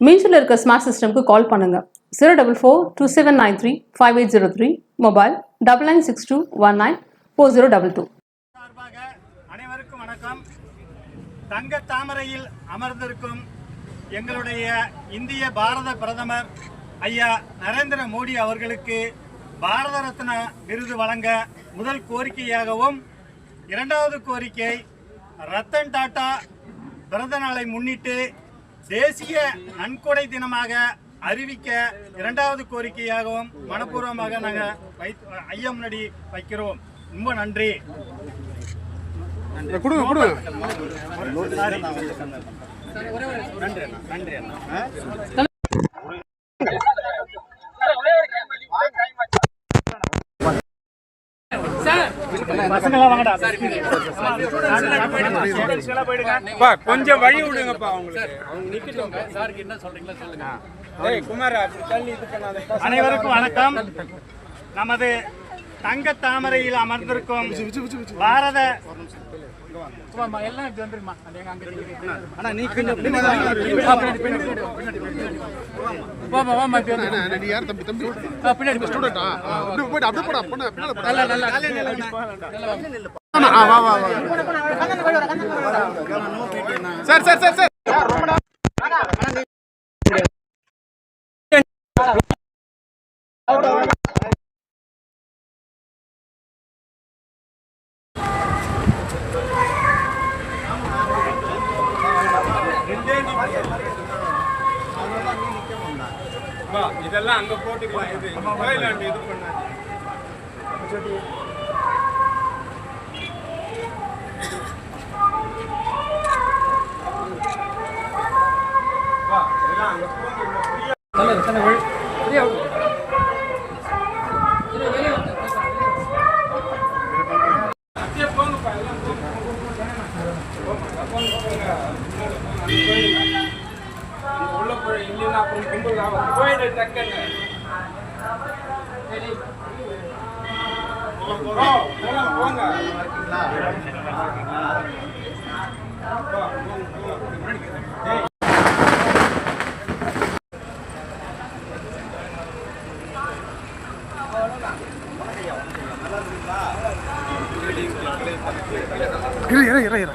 மீன்ஸில் இருக்க ஸ்மார்ட் சிஸ்டம்க்கு கால் பண்ணுங்கள் zero double four two seven nine three five eight zero three mobile double nine six two one nine four zero double two சார்பாக அனைவருக்கும் வணக்கம். தங்க தாமரையில் அமர்ந்திருக்கும் எங்களுடைய இந்திய பாரத பிரதமர் ஐயா நரேந்திர மோடி அவர்களுக்கு பாரத ரத்னா விருது வழங்க முதல் கோரிக்கையாகவும் இரண்டாவது கோரிக்கை ரத்தன் டாட்டா பிறந்த நாளை முன்னிட்டு தேசிய நன்கொடை தினமாக அறிவிக்க இரண்டாவது கோரிக்கையாகவும் மனப்பூர்வமாக நாங்கள் வை ஐயா முன்னாடி வைக்கிறோம். ரொம்ப நன்றி. கொடுங்க கொடுங்க. நன்றி அண்ணா. நன்றி கொஞ்சம் வழி விடுங்கப்பா அவங்களுக்கு. அவங்க நிக்கட்டும் சாருக்கு என்ன சொல்றீங்களா சொல்லுங்க. ஏய் குமார் அப்படி தள்ளி இது பண்ணாத. அனைவருக்கும் வணக்கம். நமது தங்க தாமரையில் அமர்ந்திருக்கும் Bharata sir sir sir sir. இதெல்லாம் அங்க போட்டுக்கலாம். இது கோயிலாண்டு இது பண்ணாது. வா, இதெல்லாம் அங்க போங்க, போ, போங்க, போங்க. ஏய். இரு இரு இரு இரு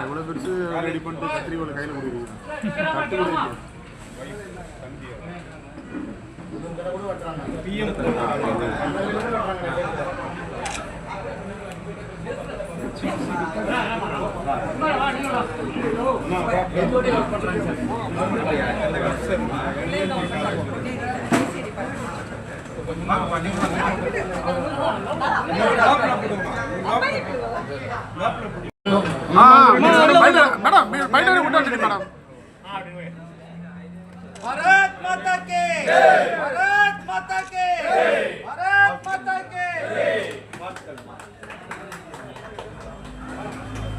இவ்வளவு பெருசு ரெடி பண்ணிட்டு கத்திரி கையில கொடுக்குறீங்க கொடுக்குறீங்க madam madam madam madam. Bharat Mata K.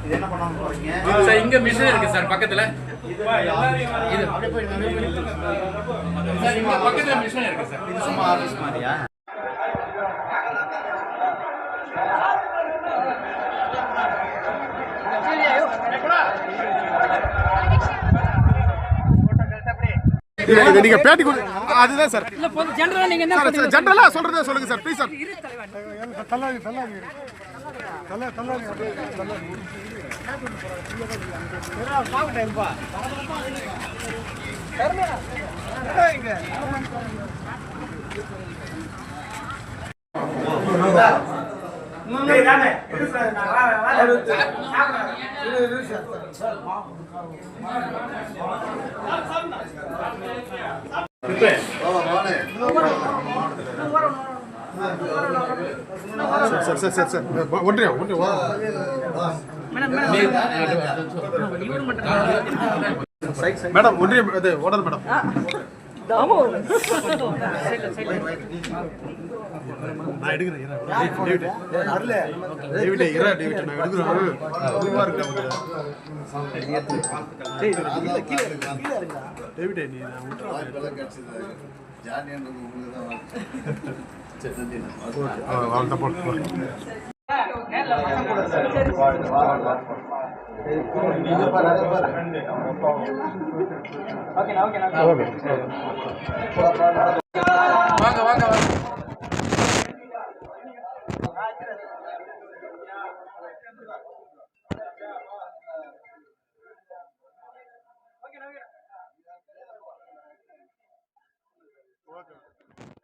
Sir இங்க மிஷின் இருக்கு சார் பக்கத்துல. இது. சார் இங்க பக்கத்துல மிஷின் இருக்கு சார். இது இது நீங்க பேட்டி கொடு அதுதான் சார். ஜென்ரலா நீங்க சார் ஜென்ரலா சொல்றதே சொல்லுங்க சார் ப்ளீஸ் சார். தள்ளாதி சரி சரி சரி சரி ஒன்றியா ஒன்றியா வா. மேடம் ஒன்றிய இது ஓடர் மேடம். நான் எடுக்கிறேன் இரு. டேவிட், டேவிட், இரு, டேவிட், நான் எடுக்கிறேன். இதுவா இருக்கு அவனுக்கு. டேவிட், நீ நான் விட்டுறேன். ஆ, அவ்வளவுதான் போடு, போடு. வாங்க வாங்க Welcome.